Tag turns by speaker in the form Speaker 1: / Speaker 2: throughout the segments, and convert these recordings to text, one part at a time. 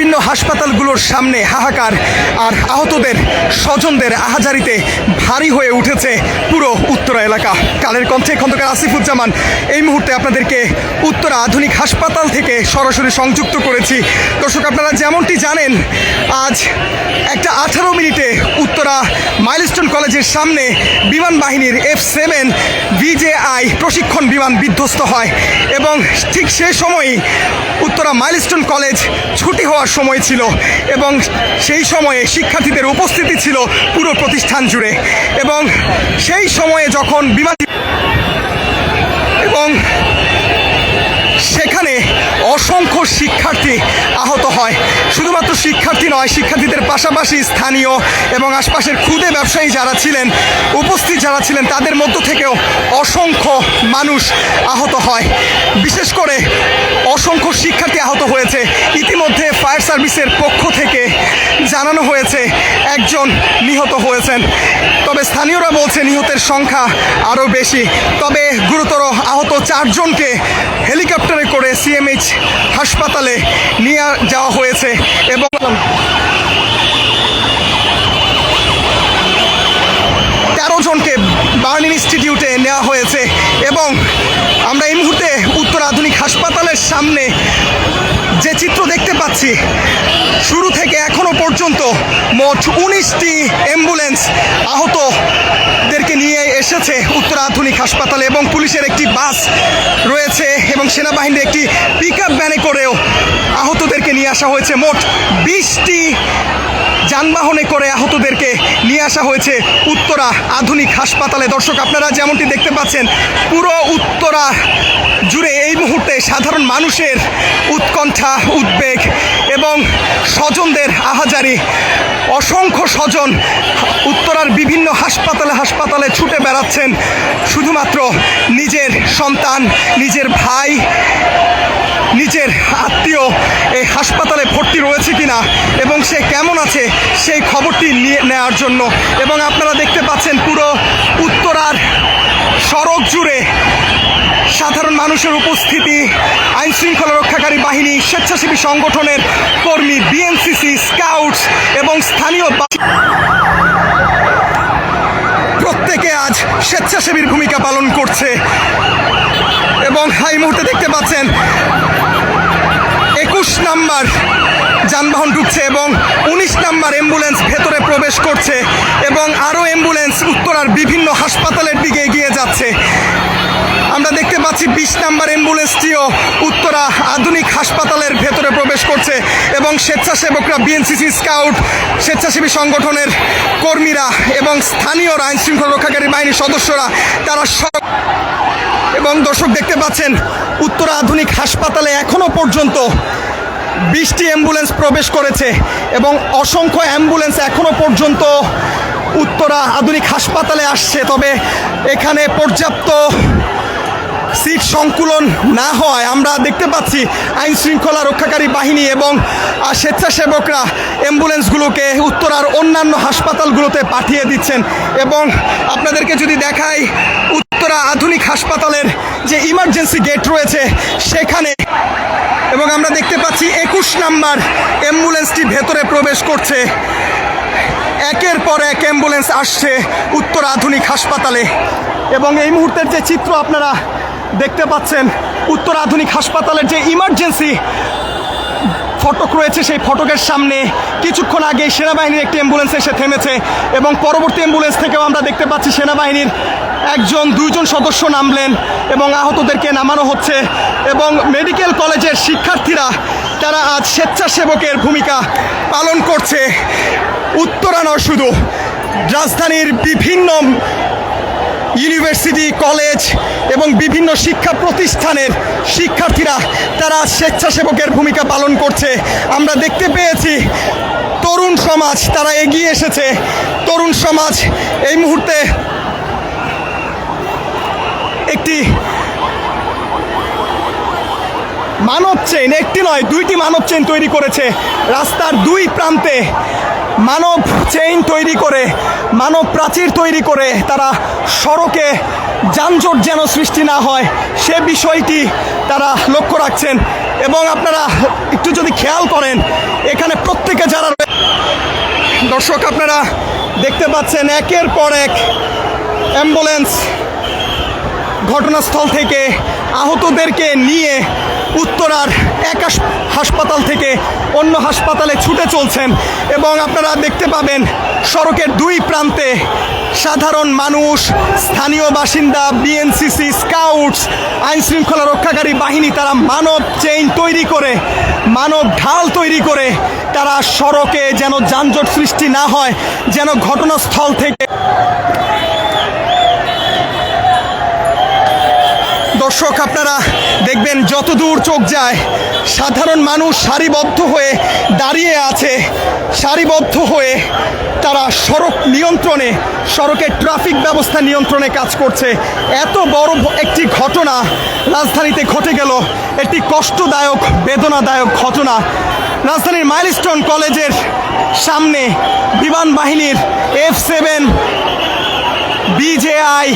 Speaker 1: বিভিন্ন হাসপাতালগুলোর সামনে হাহাকার আর আহতদের স্বজনদের আহাজারিতে ভারী হয়ে উঠেছে পুরো উত্তরা এলাকা কালের কণ্ঠে খন্দকার আসিফুজ্জামান এই মুহূর্তে আপনাদেরকে উত্তরা আধুনিক হাসপাতাল থেকে সরাসরি সংযুক্ত করেছি দর্শক আপনারা যেমনটি জানেন আজ একটা আঠারো মিনিটে উত্তরা মাইলস্টোন কলেজের সামনে বিমান বাহিনীর এফ সেভেন ভিজেআই প্রশিক্ষণ বিমান বিধ্বস্ত হয় এবং ঠিক সেই সময়ই উত্তরা মাইলস্টোন কলেজ ছুটি হওয়ার সময় ছিল এবং সেই সময়ে শিক্ষার্থীদের উপস্থিতি ছিল পুরো প্রতিষ্ঠান জুড়ে এবং সেই সময়ে যখন বিমান এবং সেখানে অসংখ্য শিক্ষার্থী আহত হয় শুধুমাত্র শিক্ষার্থী নয় শিক্ষার্থীদের পাশাপাশি স্থানীয় এবং আশপাশের ক্ষুদে ব্যবসায়ী যারা ছিলেন উপস্থিত যারা ছিলেন তাদের মধ্য থেকেও অসংখ্য মানুষ আহত হয় বিশেষ করে অসংখ্য শিক্ষার্থী আহত হয়েছে ইতিমধ্যে ফায়ার সার্ভিসের পক্ষ থেকে জানানো হয়েছে একজন নিহত হয়েছেন তবে স্থানীয়রা বলছে নিহতের সংখ্যা আরও বেশি তবে গুরুতর আহত চারজনকে হেলিকপ্টারে করে সিএমএইচ হাসপাতালে নিয়ে যাওয়া হয়েছে এবং তেরো জনকে বার্ন ইনস্টিটিউটে নেওয়া হয়েছে এবং আমরা এই মুহূর্তে উত্তর আধুনিক হাসপাতালের সামনে যে চিত্র দেখতে পাচ্ছি শুরু থেকে এখনো পর্যন্ত মোট উনিশটি অ্যাম্বুলেন্স আহত এসেছে উত্তরা আধুনিক হাসপাতালে এবং পুলিশের একটি বাস রয়েছে এবং সেনাবাহিনীর একটি পিক আপ ভ্যানে করেও আহতদেরকে নিয়ে আসা হয়েছে মোট বিশটি যানবাহনে করে আহতদেরকে নিয়ে আসা হয়েছে উত্তরা আধুনিক হাসপাতালে দর্শক আপনারা যেমনটি দেখতে পাচ্ছেন পুরো উত্তরা জুড়ে এই মুহূর্তে সাধারণ মানুষের উৎকণ্ঠা উদ্বেগ এবং স্বজনদের আহাজারি অসংখ্য স্বজন উত্তরার বিভিন্ন হাসপাতালে হাসপাতালে ছুটে বেড়াচ্ছেন শুধুমাত্র নিজের সন্তান নিজের ভাই নিজের আত্মীয় এই হাসপাতালে ভর্তি রয়েছে কিনা এবং সে কেমন আছে সেই খবরটি নিয়ে নেওয়ার জন্য এবং আপনারা দেখতে পাচ্ছেন পুরো উত্তরার সড়ক জুড়ে সাধারণ মানুষের উপস্থিতি আইন শৃঙ্খলা রক্ষাকারী বাহিনী স্বেচ্ছাসেবী সংগঠনের কর্মী বিএনসিসি স্কাউটস এবং স্থানীয় প্রত্যেকে আজ স্বেচ্ছাসেবীর ভূমিকা পালন করছে এবং হাই মুহূর্তে দেখতে পাচ্ছেন একুশ নাম্বার যানবাহন ঢুকছে এবং উনিশ নাম্বার অ্যাম্বুলেন্স ভেতরে প্রবেশ করছে এবং আরও অ্যাম্বুলেন্স উত্তরার বিভিন্ন হাসপাতালের দিকে এগিয়ে যাচ্ছে আমরা দেখতে পাচ্ছি বিশ নাম্বার অ্যাম্বুলেন্সটিও উত্তরা আধুনিক হাসপাতালের ভেতরে প্রবেশ করছে এবং স্বেচ্ছাসেবকরা বিএনসিসি স্কাউট স্বেচ্ছাসেবী সংগঠনের কর্মীরা এবং স্থানীয় আইন শৃঙ্খলা রক্ষাকারী বাহিনীর সদস্যরা তারা সব এবং দর্শক দেখতে পাচ্ছেন উত্তরা আধুনিক হাসপাতালে এখনও পর্যন্ত বিশটি অ্যাম্বুলেন্স প্রবেশ করেছে এবং অসংখ্য অ্যাম্বুলেন্স এখনও পর্যন্ত উত্তরা আধুনিক হাসপাতালে আসছে তবে এখানে পর্যাপ্ত সিট সংকুলন না হয় আমরা দেখতে পাচ্ছি আইন শৃঙ্খলা রক্ষাকারী বাহিনী এবং স্বেচ্ছাসেবকরা অ্যাম্বুলেন্সগুলোকে উত্তরার অন্যান্য হাসপাতালগুলোতে পাঠিয়ে দিচ্ছেন এবং আপনাদেরকে যদি দেখাই উত্তরা আধুনিক হাসপাতালের যে ইমার্জেন্সি গেট রয়েছে সেখানে এবং আমরা দেখতে পাচ্ছি একুশ নাম্বার অ্যাম্বুলেন্সটি ভেতরে প্রবেশ করছে একের পর এক অ্যাম্বুলেন্স আসছে উত্তর আধুনিক হাসপাতালে এবং এই মুহূর্তের যে চিত্র আপনারা দেখতে পাচ্ছেন উত্তর আধুনিক হাসপাতালের যে ইমার্জেন্সি ফটক রয়েছে সেই ফটকের সামনে কিছুক্ষণ আগে সেনাবাহিনীর একটি অ্যাম্বুলেন্স এসে থেমেছে এবং পরবর্তী অ্যাম্বুলেন্স থেকেও আমরা দেখতে পাচ্ছি সেনাবাহিনীর একজন দুইজন সদস্য নামলেন এবং আহতদেরকে নামানো হচ্ছে এবং মেডিকেল কলেজের শিক্ষার্থীরা তারা আজ স্বেচ্ছাসেবকের ভূমিকা পালন করছে উত্তরা নয় শুধু রাজধানীর বিভিন্ন ইউনিভার্সিটি কলেজ এবং বিভিন্ন শিক্ষা প্রতিষ্ঠানের শিক্ষার্থীরা তারা স্বেচ্ছাসেবকের ভূমিকা পালন করছে আমরা দেখতে পেয়েছি তরুণ সমাজ তারা এগিয়ে এসেছে তরুণ সমাজ এই মুহূর্তে একটি মানব চেন একটি নয় দুইটি মানব চেন তৈরি করেছে রাস্তার দুই প্রান্তে মানব চেইন তৈরি করে মানব প্রাচীর তৈরি করে তারা সড়কে যানজট যেন সৃষ্টি না হয় সে বিষয়টি তারা লক্ষ্য রাখছেন এবং আপনারা একটু যদি খেয়াল করেন এখানে প্রত্যেকে যারা দর্শক আপনারা দেখতে পাচ্ছেন একের পর এক অ্যাম্বুলেন্স ঘটনাস্থল থেকে আহতদেরকে নিয়ে উত্তরার এক হাসপাতাল থেকে অন্য হাসপাতালে ছুটে চলছেন এবং আপনারা দেখতে পাবেন সড়কের দুই প্রান্তে সাধারণ মানুষ স্থানীয় বাসিন্দা বিএনসিসি স্কাউটস আইনশৃঙ্খলা রক্ষাকারী বাহিনী তারা মানব চেইন তৈরি করে মানব ঢাল তৈরি করে তারা সড়কে যেন যানজট সৃষ্টি না হয় যেন ঘটনাস্থল থেকে দর্শক আপনারা দেখবেন যত দূর চোখ যায় সাধারণ মানুষ সারিবদ্ধ হয়ে দাঁড়িয়ে আছে সারিবদ্ধ হয়ে তারা সড়ক নিয়ন্ত্রণে সড়কের ট্রাফিক ব্যবস্থা নিয়ন্ত্রণে কাজ করছে এত বড় একটি ঘটনা রাজধানীতে ঘটে গেল একটি কষ্টদায়ক বেদনাদায়ক ঘটনা রাজধানীর মাইলস্টোন কলেজের সামনে বিমান বাহিনীর এফ সেভেন বিজেআই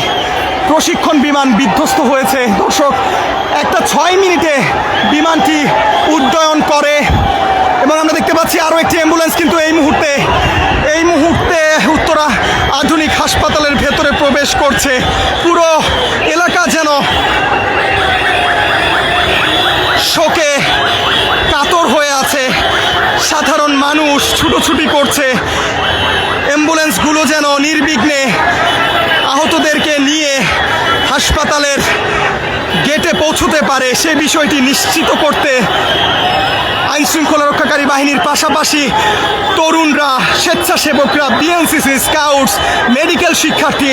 Speaker 1: প্রশিক্ষণ বিমান বিধ্বস্ত হয়েছে দর্শক একটা ছয় মিনিটে বিমানটি উড্ডয়ন করে এবং আমরা দেখতে পাচ্ছি আরও একটি অ্যাম্বুলেন্স কিন্তু এই মুহূর্তে এই মুহূর্তে উত্তরা আধুনিক হাসপাতালের ভেতরে প্রবেশ করছে পুরো এলাকা যেন শোকে কাতর হয়ে আছে সাধারণ মানুষ ছুটোছুটি করছে অ্যাম্বুলেন্সগুলো যেন নির্বিঘ্নে আহতদেরকে নিয়ে হাসপাতালের গেটে পৌঁছতে পারে সে বিষয়টি নিশ্চিত করতে আইনশৃঙ্খলা রক্ষাকারী বাহিনীর পাশাপাশি তরুণরা স্বেচ্ছাসেবকরা বিএনসিসি স্কাউটস মেডিকেল শিক্ষার্থী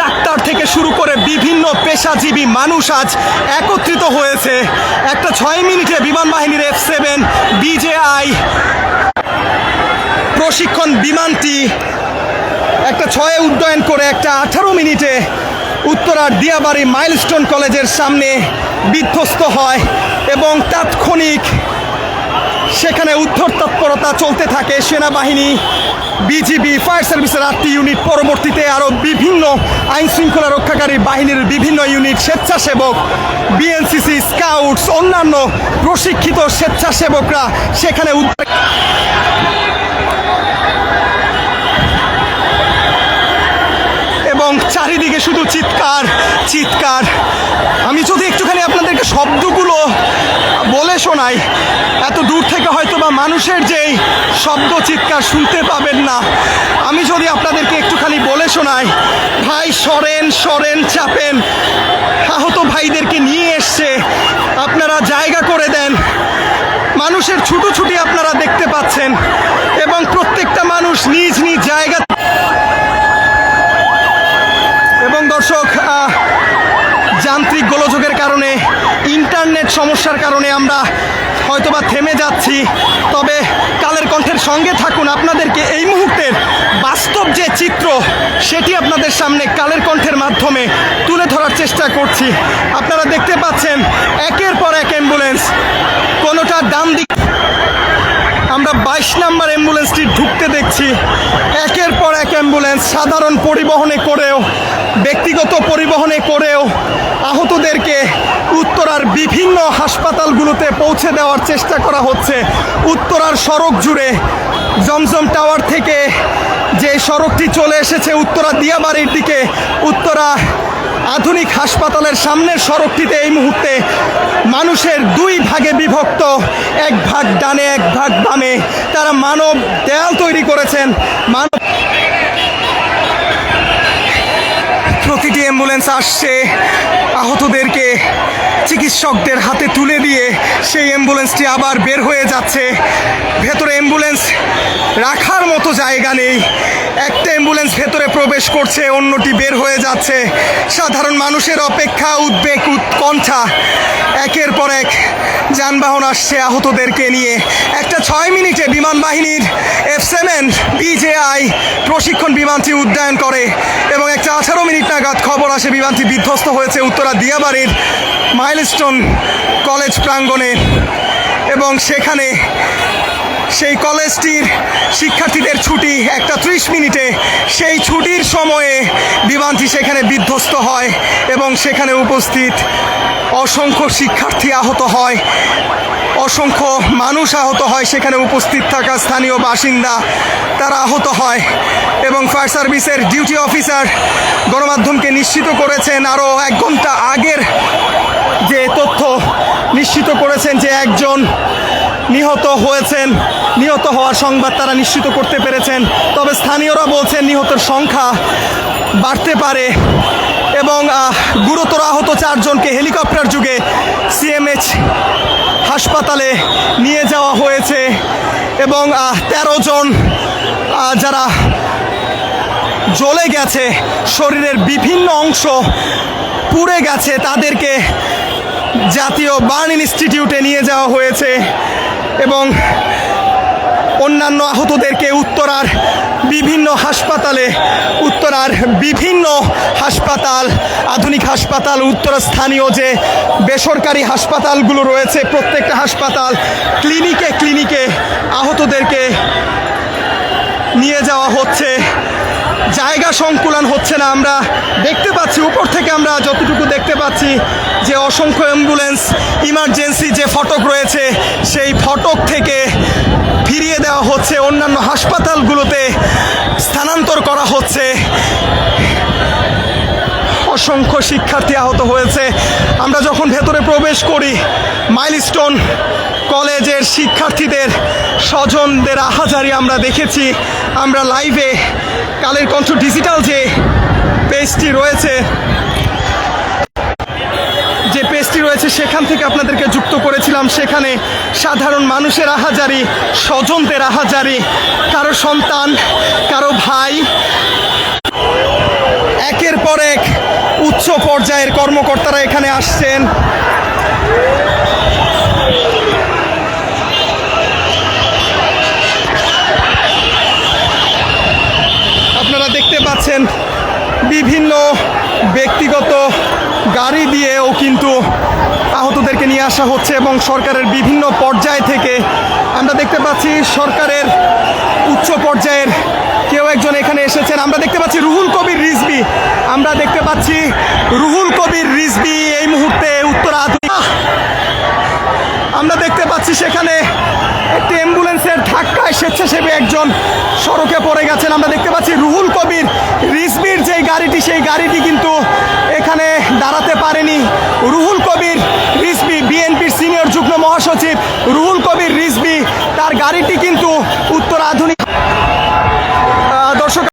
Speaker 1: ডাক্তার থেকে শুরু করে বিভিন্ন পেশাজীবী মানুষ আজ একত্রিত হয়েছে একটা ছয় মিনিটে বিমান বাহিনীর এফ সেভেন বিজেআই প্রশিক্ষণ বিমানটি একটা ছয়ে উড্ডয়ন করে একটা আঠারো মিনিটে উত্তরার দিয়াবাড়ি মাইলস্টোন কলেজের সামনে বিধ্বস্ত হয় এবং তাৎক্ষণিক সেখানে উদ্ধার তৎপরতা চলতে থাকে সেনাবাহিনী বিজিবি ফায়ার সার্ভিসের আটটি ইউনিট পরবর্তীতে আরও বিভিন্ন আইন শৃঙ্খলা রক্ষাকারী বাহিনীর বিভিন্ন ইউনিট স্বেচ্ছাসেবক বিএনসিসি স্কাউটস অন্যান্য প্রশিক্ষিত স্বেচ্ছাসেবকরা সেখানে উদ্ধার এবং চারিদিকে শুধু চিৎকার চিৎকার আমি যদি একটুখানি আপনাদেরকে শব্দগুলো বলে শোনাই এত দূর থেকে হয়তো বা মানুষের যেই শব্দ চিৎকার শুনতে পাবেন না আমি যদি আপনাদেরকে একটুখানি বলে শোনাই ভাই সরেন সরেন চাপেন আহত ভাইদেরকে নিয়ে এসছে আপনারা জায়গা করে দেন মানুষের ছুটোছুটি আপনারা দেখতে পাচ্ছেন এবং প্রত্যেকটা মানুষ নিজ নিজ জায়গা সমস্যার কারণে আমরা হয়তোবা থেমে যাচ্ছি তবে কালের কণ্ঠের সঙ্গে থাকুন আপনাদেরকে এই মুহূর্তের বাস্তব যে চিত্র সেটি আপনাদের সামনে কালের কণ্ঠের মাধ্যমে তুলে ধরার চেষ্টা করছি আপনারা দেখতে পাচ্ছেন একের পর এক অ্যাম্বুলেন্স কোনোটা ডান দিক আমরা বাইশ নাম্বার অ্যাম্বুলেন্সটি ঢুকতে দেখছি একের পর এক অ্যাম্বুলেন্স সাধারণ পরিবহনে করেও ব্যক্তিগত পরিবহনে করেও আহতদেরকে উত্তরার বিভিন্ন হাসপাতালগুলোতে পৌঁছে দেওয়ার চেষ্টা করা হচ্ছে উত্তরার সড়ক জুড়ে জমজম টাওয়ার থেকে যে সড়কটি চলে এসেছে উত্তরা দিয়াবাড়ির দিকে উত্তরা আধুনিক হাসপাতালের সামনের সড়কটিতে এই মুহূর্তে মানুষের দুই ভাগে বিভক্ত এক ভাগ ডানে এক ভাগ বামে তারা মানব দেয়াল তৈরি করেছেন মানব প্রতিটি অ্যাম্বুলেন্স আসছে আহতদেরকে চিকিৎসকদের হাতে তুলে দিয়ে সেই অ্যাম্বুলেন্সটি আবার বের হয়ে যাচ্ছে ভেতরে অ্যাম্বুলেন্স রাখার মতো জায়গা নেই একটা অ্যাম্বুলেন্স ভেতরে প্রবেশ করছে অন্যটি বের হয়ে যাচ্ছে সাধারণ মানুষের অপেক্ষা উদ্বেগ উৎকণ্ঠা একের পর এক যানবাহন আসছে আহতদেরকে নিয়ে একটা ছয় মিনিটে বিমান বাহিনীর এফ সেভেন বিজেআই প্রশিক্ষণ বিমানটি উড্ডয়ন করে এবং একটা আঠারো মিনিট নাগাদ খবর আসে বিমানটি বিধ্বস্ত হয়েছে উত্তরা দিয়াবাড়ির মাইলস্টোন কলেজ প্রাঙ্গণে এবং সেখানে সেই কলেজটির শিক্ষার্থীদের ছুটি একটা ত্রিশ মিনিটে সেই ছুটির সময়ে বিমানটি সেখানে বিধ্বস্ত হয় এবং সেখানে উপস্থিত অসংখ্য শিক্ষার্থী আহত হয় অসংখ্য মানুষ আহত হয় সেখানে উপস্থিত থাকা স্থানীয় বাসিন্দা তারা আহত হয় এবং ফায়ার সার্ভিসের ডিউটি অফিসার গণমাধ্যমকে নিশ্চিত করেছেন আরও এক ঘন্টা আগের যে তথ্য নিশ্চিত করেছেন যে একজন নিহত হয়েছেন নিহত হওয়ার সংবাদ তারা নিশ্চিত করতে পেরেছেন তবে স্থানীয়রা বলছেন নিহতের সংখ্যা বাড়তে পারে এবং গুরুতর আহত চারজনকে হেলিকপ্টার যুগে সিএমএইচ হাসপাতালে নিয়ে যাওয়া হয়েছে এবং তেরো জন যারা জ্বলে গেছে শরীরের বিভিন্ন অংশ পুড়ে গেছে তাদেরকে জাতীয় বার্ন ইনস্টিটিউটে নিয়ে যাওয়া হয়েছে এবং অন্যান্য আহতদেরকে উত্তরার বিভিন্ন হাসপাতালে উত্তরার বিভিন্ন হাসপাতাল আধুনিক হাসপাতাল উত্তরা স্থানীয় যে বেসরকারি হাসপাতালগুলো রয়েছে প্রত্যেকটা হাসপাতাল ক্লিনিকে ক্লিনিকে আহতদেরকে নিয়ে যাওয়া হচ্ছে জায়গা সংকুলন হচ্ছে না আমরা দেখতে পাচ্ছি উপর থেকে আমরা যতটুকু দেখতে পাচ্ছি যে অসংখ্য অ্যাম্বুলেন্স ইমার্জেন্সি যে ফটক রয়েছে সেই ফটক থেকে ফিরিয়ে দেওয়া হচ্ছে অন্যান্য হাসপাতালগুলোতে স্থানান্তর করা হচ্ছে অসংখ্য শিক্ষার্থী আহত হয়েছে আমরা যখন ভেতরে প্রবেশ করি মাইলস্টোন কলেজের শিক্ষার্থীদের স্বজনদের আহাজারি আমরা দেখেছি আমরা লাইভে কালের কণ্ঠ ডিজিটাল যে পেজটি রয়েছে যে পেজটি রয়েছে সেখান থেকে আপনাদেরকে যুক্ত করেছিলাম সেখানে সাধারণ মানুষের আহাজারি স্বজনদের আহাজারি কারো সন্তান কারো ভাই একের পর এক উচ্চ পর্যায়ের কর্মকর্তারা এখানে আসছেন আপনারা দেখতে পাচ্ছেন বিভিন্ন ব্যক্তিগত গাড়ি দিয়েও কিন্তু আহতদেরকে নিয়ে আসা হচ্ছে এবং সরকারের বিভিন্ন পর্যায় থেকে আমরা দেখতে পাচ্ছি সরকারের উচ্চ পর্যায়ের কেউ একজন এখানে এসেছেন আমরা দেখতে পাচ্ছি রুহুল কবির রিজবি আমরা দেখতে পাচ্ছি রুহুল কবির রিজবি এই মুহূর্তে উত্তরা পাচ্ছি সেখানে একটি অ্যাম্বুলেন্সের ধাক্কায় স্বেচ্ছাসেবী একজন সড়কে পড়ে গেছেন আমরা দেখতে পাচ্ছি রুহুল কবির রিসবির যেই গাড়িটি সেই গাড়িটি কিন্তু এখানে দাঁড়াতে পারেনি রুহুল কবির রিসবি বিএনপির সিনিয়র যুগ্ম মহাসচিব রুহুল কবির রিসবি তার গাড়িটি কিন্তু